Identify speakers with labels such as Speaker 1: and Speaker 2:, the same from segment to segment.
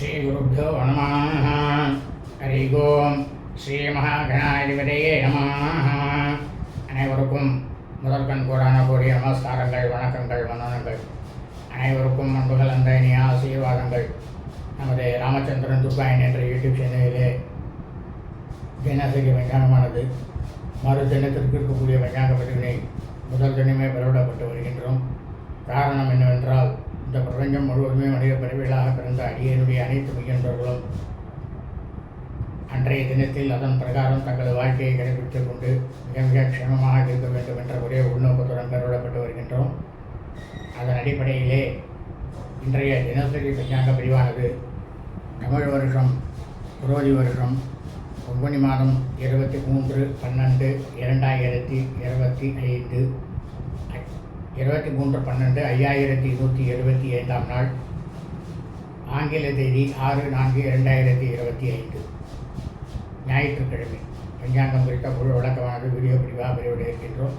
Speaker 1: ஸ்ரீகுருப்போ நம ஹரி ஓம். ஸ்ரீ மகாகணாதிபதியே நம அனைவருக்கும் முதற்கண் கூடான கூடிய நமஸ்காரங்கள் வணக்கங்கள் வந்தனங்கள். அனைவருக்கும் அன்புகள் அந்த இனிய ஆசீர்வாதங்கள். நமது ராமச்சந்திரன் துப்பாயன் என்ற யூடியூப் சேனலிலே தினசரி விஞ்ஞானமானது மறு தினத்திற்கு இருக்கக்கூடிய விஞ்ஞான பதிவினை முதல் தினமே பெறவிடப்பட்டு வருகின்றோம். காரணம் என்னவென்றால் இந்த பிரபஞ்சம் முழுவதுமே மனித பிறவிகளாக பிறந்த அடியனுடைய அனைத்து முயன்றவர்களும் அன்றைய தினத்தில் அதன் பிரகாரம் தங்களது வாழ்க்கையை கடைபிடித்துக் கொண்டு மிக மிக க்ஷேமமாக இருக்க வேண்டும் என்ற ஒரே உள்நோக்கத்துடன் பெறவிடப்பட்டு வருகின்றோம். அதன் அடிப்படையிலே இன்றைய தினசரி பஞ்சாங்க பிரிவானது தமிழ் வருஷம் புரோதி வருஷம் ஒன்பனி மாதம் இருபத்தி மூன்று பன்னெண்டு இரண்டாயிரத்தி இருபத்தி ஐந்து இருபத்தி மூன்று பன்னெண்டு ஐயாயிரத்தி நூற்றி எழுபத்தி ஐந்தாம் நாள். ஆங்கில தேதி ஆறு நான்கு இரண்டாயிரத்தி இருபத்தி ஐந்து. ஞாயிற்றுக்கிழமை. பஞ்சாங்கம் குறித்த முழு விளக்கமானது வீடியோ பிரிவாக வெளியிட இருக்கின்றோம்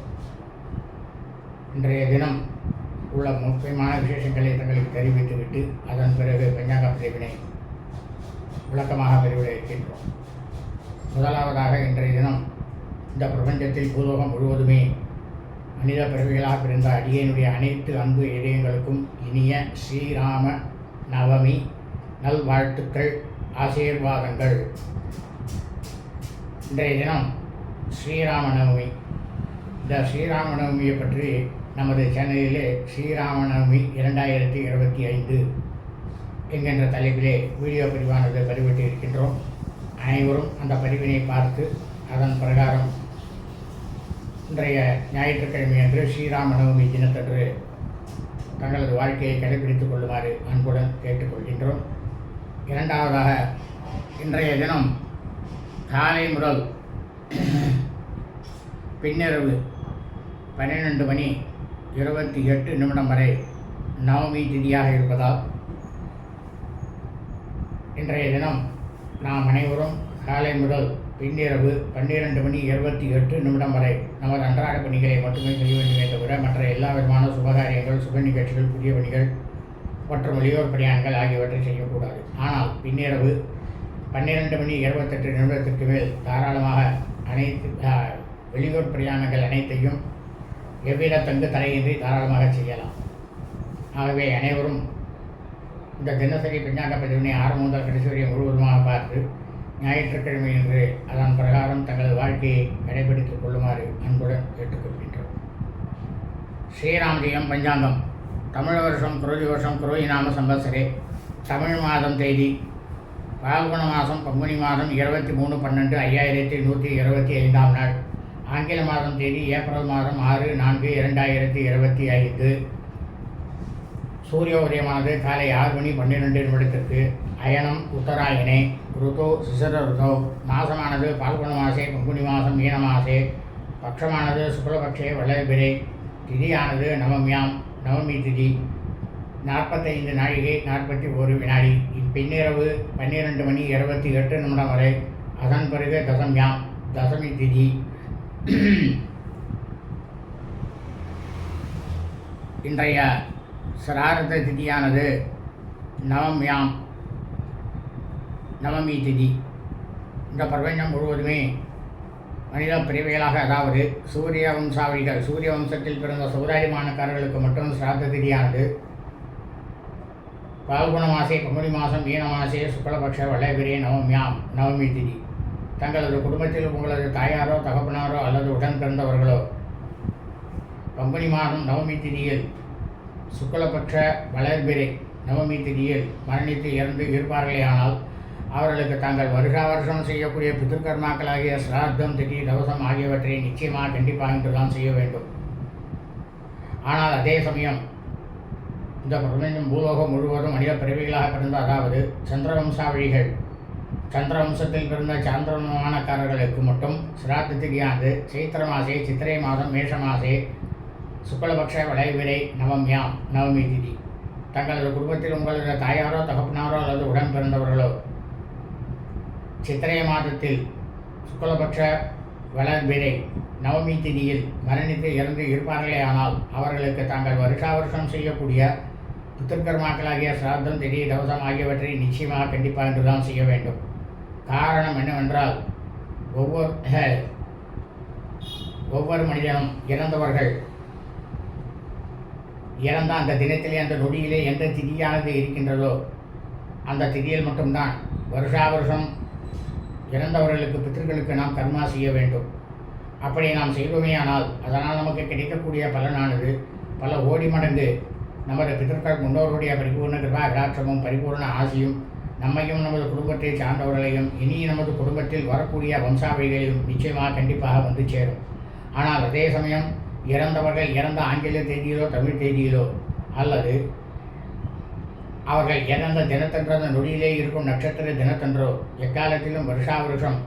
Speaker 1: இன்றைய தினம் உள்ள முக்கியமான விசேஷங்களை தங்களுக்கு தெரிவித்துவிட்டு அதன் பிறகு பஞ்சாங்க பிரிவினை விளக்கமாக வெளியிட இருக்கின்றோம் முதலாவதாக இன்றைய தினம் இந்த பிரபஞ்சத்தில் பூலோகம் முழுவதுமே மனித பிறவிகளாக பிறந்த அடியனுடைய அனைத்து அன்பு இதயங்களுக்கும் இனிய ஸ்ரீராம நவமி நல்வாழ்த்துக்கள் ஆசீர்வாதங்கள். இன்றைய தினம் ஸ்ரீராம நவமி. இந்த ஸ்ரீராம நவமியை பற்றி நமது சேனலிலே ஸ்ரீராம நவமி இரண்டாயிரத்தி இருபத்தி ஐந்து என்கின்ற தலைப்பிலே வீடியோ பதிவானது பதிவிட்டு இருக்கின்றோம். அனைவரும் அந்த பதிவினை பார்த்து அதன் பிரகாரம் இன்றைய ஞாயிற்றுக்கிழமை அன்று ஸ்ரீராம நவமி தினத்தன்று தங்களது வாழ்க்கையை கடைபிடித்துக் கொள்ளுமாறு அன்புடன் கேட்டுக்கொள்கின்றோம். இரண்டாவதாக இன்றைய தினம் காலை முதல் பின்னிரவு பன்னிரெண்டு மணி இருபத்தி எட்டு நிமிடம் வரை நவமி திதியாக இருப்பதால் இன்றைய தினம் நாம் அனைவரும் காலை முதல் பின்னிரவு பன்னிரண்டு மணி இருபத்தி எட்டு நிமிடம் வரை நமது அன்றாட பணிகளை மட்டுமே செய்ய வேண்டுமே தவிர மற்ற எல்லா விதமான சுபகாரியங்கள் சுப நிகழ்ச்சிகள் புதிய பணிகள் மற்றும் வெளியோர் பிரயாணங்கள் ஆகியவற்றை செய்யக்கூடாது. ஆனால் பின்னிரவு பன்னிரண்டு மணி இருபத்தெட்டு நிமிடத்திற்கு மேல் தாராளமாக அனைத்து வெளியூர் பிரயாணங்கள் அனைத்தையும் எவ்வித தங்கு தடையின்றி தாராளமாக செய்யலாம். ஆகவே அனைவரும் இந்த தினசரி பஞ்சாங்க பதிவினை ஆறு முதல் கடைசி வரை முழுவதுமாக பார்த்து ஞாயிற்றுக்கிழமை என்று அதன் பிரகாரம் தங்களது வாழ்க்கையை கடைபிடித்துக் கொள்ளுமாறு அன்புடன் கேட்டுக்கொள்கின்றோம். ஸ்ரீராமஜெயம் பஞ்சாங்கம். தமிழ் வருஷம் குரோதி வருஷம் குரோதி நாம சம்பத்சரே. தமிழ் மாதம் தேதி பால்குண மாதம் பங்குனி மாதம் இருபத்தி மூணு பன்னெண்டு ஐயாயிரத்தி நூற்றி இருபத்தி ஐந்தாம் நாள். ஆங்கில மாதம் தேதி ஏப்ரல் மாதம் ஆறு நான்கு இரண்டாயிரத்தி இருபத்தி ஐந்து. சூரிய உதயமானது காலை ஆறு மணி பன்னிரெண்டு நிமிடத்திற்கு அயனம் உத்தராயணே ருதோ சிசர ருதோ மாசமானது பால்குண மாசே பங்குனி மாதம் மீன மாசே. பட்சமானது சுக்லபக்ஷே வளர்பிரை திதியானது நவமியாம் நவமி திதி. நாற்பத்தைந்து நாழிகை நாற்பத்தி ஒரு வினாடி. இப்பின்னிரவு பன்னிரெண்டு மணி இருபத்தி எட்டு நிமிடம் வரை. அதன் பிறகு தசம்யாம் தசமி திதி. இன்றைய சிராரத திதியானது நவம்யாம் நவமி திதி. இந்த பிரபஞ்சம் முழுவதுமே மனித பிரிவுகளாக அதாவது சூரிய வம்சாவளிகள் சூரிய வம்சத்தில் பிறந்த சௌராயமானக்காரர்களுக்கு மட்டும் சிராத்த திதியானது. பால்குண மாசே பங்குனி மாதம் மீன மாசே சுக்லபக்ஷ வளபிரே நவம்யாம் நவமி திதி. தங்களது குடும்பத்தில் உங்களது தாயாரோ தகப்பனாரோ அல்லது உடன் பிறந்தவர்களோ பங்குனி மாதம் நவமி திதியில் சுக்லபக்ஷ வளர்பிறை நவமி திதியில் மரணித்து இறந்து இருப்பார்களேயானால் அவர்களுக்கு தாங்கள் வருஷா வருஷம் செய்யக்கூடிய பிதிர்கர்மாக்களாகிய சிராத்தம் திதி தவசம் ஆகியவற்றை நிச்சயமாக கண்டிப்பாக இன்றுதான் செய்ய வேண்டும். ஆனால் அதே சமயம் இந்த பிரபஞ்சம் பூலோகம் முழுவதும் மனித பிறவிகளாக பிறந்த அதாவது சந்திரவம்சாவழிகள் சந்திரவம்சத்தில் பிறந்த சாந்திரமானக்காரர்களுக்கு மட்டும் சிராத்த திதியானது சைத்திர மாசே சித்திரை மாதம் மேஷ மாசே சுக்லபக்ஷ வளைவிரை நவம்யாம் நவமி திதி. தங்களது குடும்பத்தில் உங்களது தாயாரோ தகப்பனாரோ அல்லது உடன் பிறந்தவர்களோ சித்திரை மாதத்தில் சுக்லபட்ச வளர்பிறை நவமி திதியில் மரணித்து இறந்து இருப்பார்களே ஆனால் அவர்களுக்கு தாங்கள் வருஷா வருஷம் செய்யக்கூடிய புத்திருக்கர்மாக்களாகிய சிராத்தம் திதி தவசம் ஆகியவற்றை நிச்சயமாக கண்டிப்பாக என்றுதான் செய்ய வேண்டும். காரணம் என்னவென்றால் ஒவ்வொரு ஒவ்வொரு மனிதனும் இறந்தவர்கள் இறந்த அந்த தினத்திலே அந்த நொடியிலே எந்த திதியானது இருக்கின்றதோ அந்த திதியில் மட்டும்தான் வருஷா வருஷம் இறந்தவர்களுக்கு பித்திருக்களுக்கு நாம் கர்மா செய்ய வேண்டும். அப்படி நாம் செய்வோமே ஆனால் அதனால் நமக்கு கிடைக்கக்கூடிய பலனானது பல ஓடி மடங்கு நமது பித்தர்கள் முன்னோர்களுடைய பரிபூர்ண கிருபா கடாட்சமும் பரிபூர்ண ஆசியும் நம்மையும் நமது குடும்பத்தை சார்ந்தவர்களையும் இனி நமது குடும்பத்தில் வரக்கூடிய வம்சாவளிகளையும் நிச்சயமாக கண்டிப்பாக வந்து சேரும். ஆனால் அதே சமயம் இறந்தவர்கள் இறந்த ஆங்கில தேதியிலோ தமிழ் தேதியிலோ அல்லது அவர்கள் இறந்த தினத்தன்றோ அந்த நொடியிலே இருக்கும் நட்சத்திர தினத்தன்றோ எக்காலத்திலும் வருஷா வருஷம்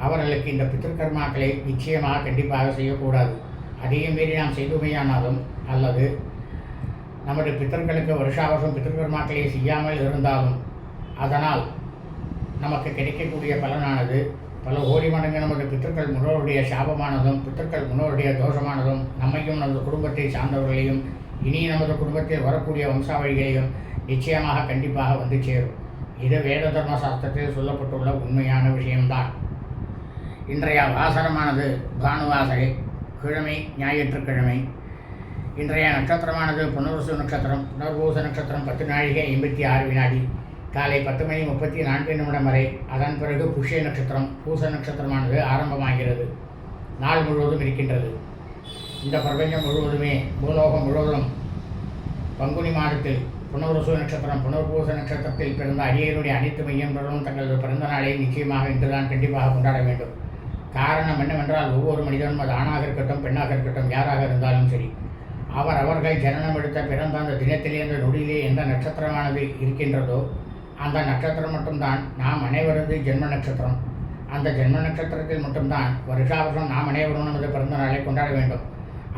Speaker 1: அவர்களுக்கு இந்த பித்திருக்கர்மாக்களை நிச்சயமாக கண்டிப்பாக செய்யக்கூடாது. அதையும் மீறி நாம் செய்துமையானாலும் அல்லது நமது பித்தர்களுக்கு வருஷா வருஷம் பித்திருக்கர்மாக்களை செய்யாமல் இருந்தாலும் அதனால் நமக்கு கிடைக்கக்கூடிய பலனானது பல கோடி மடங்கு நமது பித்தர்கள் முன்னோருடைய சாபமானதும் பித்தர்கள் முன்னோருடைய தோஷமானதும் நம்மையும் நமது குடும்பத்தை சார்ந்தவர்களையும் இனி நமது குடும்பத்தில் வரக்கூடிய வம்சாவளிகளையும் நிச்சயமாக கண்டிப்பாக வந்து சேரும். இது வேத தர்ம சாஸ்திரத்தில் சொல்லப்பட்டுள்ள உண்மையான விஷயம்தான். இன்றைய வாசனமானது பானுவாசகை கிழமை ஞாயிற்றுக்கிழமை. இன்றைய நட்சத்திரமானது புனர்வசு நட்சத்திரம் புனர்பூச நட்சத்திரம் பத்து நாழிகை ஐம்பத்தி ஆறு வினாடி காலை பத்து மணி முப்பத்தி நான்கு நிமிடம் வரை. அதன் பிறகு புஷ்ய நட்சத்திரம் பூச நட்சத்திரமானது ஆரம்பமாகிறது. நாள் முழுவதும் இருக்கின்றது. இந்த பிரபஞ்சம் முழுவதுமே பூலோகம் முழுவதும் பங்குனி மாதத்தில் புனர்வசு நட்சத்திரம் புனர்பூச நட்சத்திரத்தில் பிறந்த அடியருடைய அனைத்து மையங்களும் தங்களது பிறந்த நாளை நிச்சயமாக இன்றுதான் கண்டிப்பாக கொண்டாட வேண்டும். காரணம் என்னவென்றால் ஒவ்வொரு மனிதனும் அது ஆணாக இருக்கட்டும் பெண்ணாக இருக்கட்டும் யாராக இருந்தாலும் சரி. அவர் அவர்கள் ஜனனம் எடுத்த பிறந்த அந்த தினத்திலே அந்த நொடியிலே எந்த நட்சத்திரமானது இருக்கின்றதோ அந்த நட்சத்திரம் மட்டும்தான் நாம் அனைவரது ஜென்ம நட்சத்திரம். அந்த ஜென்ம நட்சத்திரத்தில் மட்டும்தான் வருஷா வருஷம் நாம் அனைவரும் நமது பிறந்த நாளை கொண்டாட வேண்டும்.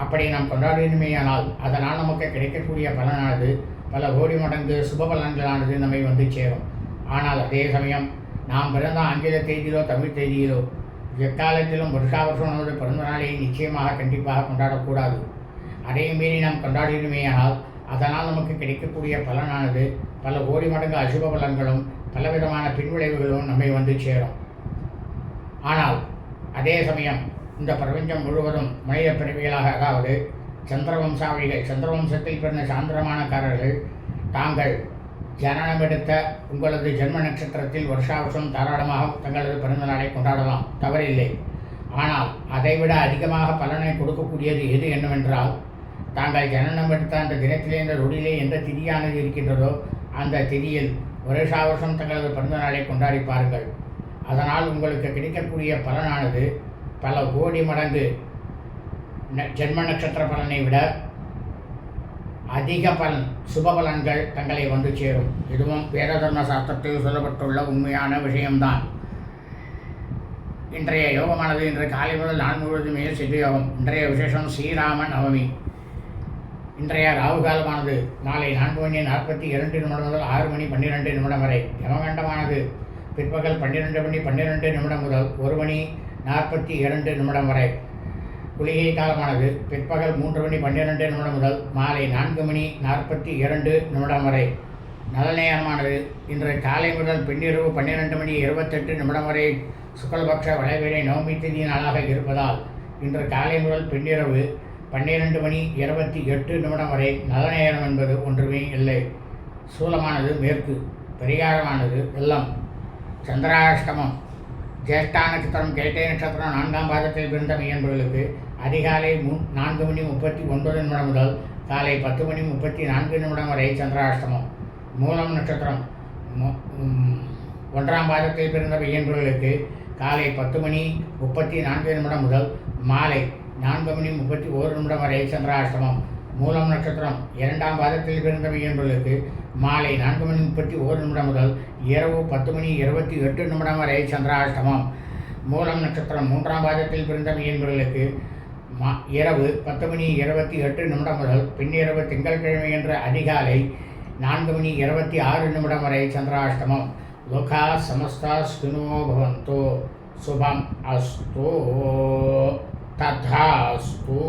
Speaker 1: அப்படி நாம் கொண்டாடினுமேயானால் அதனால் நமக்கு கிடைக்கக்கூடிய பலனானது பல கோடி மடங்கு சுப பலன்களானது நம்மை வந்து சேரும். ஆனால் அதே சமயம் நாம் பிறந்த ஆங்கில தேதியிலோ தமிழ் தேதியிலோ எக்காலத்திலும் வருஷா வருஷம் நமது பிறந்த நாளை நிச்சயமாக கண்டிப்பாக கொண்டாடக்கூடாது. அதையும் மீறி நாம் கொண்டாடினுமேயானால் அதனால் நமக்கு கிடைக்கக்கூடிய பலனானது பல கோடி மடங்கு அசுப பலன்களும் பலவிதமான பின்விளைவுகளும் நம்மை வந்து சேரும். ஆனால் அதே சமயம் இந்த பிரபஞ்சம் முழுவதும் மனித பிறவிகளாக அதாவது சந்திரவம்சாவளிகள் சந்திரவம்சத்தில் பிறந்த சாந்திரமானக்காரர்கள் தாங்கள் ஜனனமெடுத்த உங்களது ஜென்ம நட்சத்திரத்தில் வருஷாவசம் தாராளமாக தங்களது பிறந்த நாளை கொண்டாடலாம். தவறில்லை. ஆனால் அதைவிட அதிகமாக பலனை கொடுக்கக்கூடியது எது என்னவென்றால் தாங்கள் ஜனனம் எடுத்த அந்த தினத்திலே இந்த ரொடியிலே எந்த திதியானது இருக்கின்றதோ அந்த திதியில் வருஷா வருஷம் தங்களது பிறந்த நாளை கொண்டாடி பாருங்கள். அதனால் உங்களுக்கு கிடைக்கக்கூடிய பலனானது பல கோடி மடங்கு ஜென்ம நட்சத்திர பலனை விட அதிக பலன் சுப பலன்கள் தங்களை வந்து சேரும். இதுவும் வேததர்ம சாஸ்திரத்தில் சொல்லப்பட்டுள்ள உண்மையான விஷயம்தான். இன்றைய யோகமானது இன்று காலை முதல் நாள் முழுவதுமே சித்து யோகம் இன்றைய விசேஷம் ஸ்ரீராம நவமி. இன்றைய ராகு காலமானது நாளை நான்கு மணி நாற்பத்தி இரண்டு நிமிடம் முதல் ஆறு மணி பன்னிரெண்டு நிமிடம் வரை. யமகண்டமானது பிற்பகல் பன்னிரெண்டு மணி பன்னிரெண்டு நிமிடம் முதல் ஒரு மணி நாற்பத்தி இரண்டு நிமிடம் வரை. குளிகை காலமானது. பிற்பகல் மூன்று மணி பன்னிரெண்டு நிமிடம் முதல் மாலை நான்கு மணி நாற்பத்தி இரண்டு நிமிடம் வரை. நல்ல நேரமானது. இன்று காலை முதல் பின்னிரவு பன்னிரெண்டு மணி இருபத்தெட்டு நிமிடம் வரை சுக்கலபக்ஷ வளைவேலை நவமி திதி நாளாக இருப்பதால் இன்று காலை முதல் பின்னிரவு பன்னிரெண்டு மணி இருபத்தி எட்டு நிமிடம் வரை நல்ல நேரம் என்பது ஒன்றுமே இல்லை. சூலமானது மேற்கு பரிகாரமானது வெள்ளம். சந்திராஷ்டமம். ஜேஷ்டா நட்சத்திரம் கேட்டை நட்சத்திரம் நான்காம் பாதத்தில் பிறந்த மையன்பர்களுக்கு அதிகாலை மூ நான்கு மணி முப்பத்தி ஒன்பது நிமிடம் முதல் காலை பத்து மணி முப்பத்தி நான்கு நிமிடம் வரை சந்திராஷ்டமம். மூலம் நட்சத்திரம். ஒன்றாம் பாதத்தில் பிறந்த பையன்களுக்கு காலை பத்து மணி முப்பத்தி நான்கு நிமிடம் முதல் மாலை நான்கு மணி முப்பத்தி ஓரு நிமிடம் வரை சந்திராஷ்டமம். மூலம் நட்சத்திரம். இரண்டாம் பாதத்தில் பிறந்த பையன்களுக்கு மாலை நான்கு மணி முப்பத்தி ஓரு நிமிடம் முதல் இரவு பத்து மணி இருபத்தி எட்டு நிமிடம் வரை சந்திராஷ்டமம். மூலம் நட்சத்திரம். மூன்றாம் பாதத்தில் பிறந்த மீன்களுக்கு மா இரவு பத்து மணி இருபத்தி எட்டு நிமிடம் முதல் பின்னிரவு திங்கட்கிழமை என்ற அதிகாலை நான்கு மணி இருபத்தி ஆறு நிமிடம் வரை சந்திராஷ்டமம். லோகா சமஸ்தா ஸ்கினோ பவந்தோ. சுபம் அஸ்தோ. ததாஸ்தோ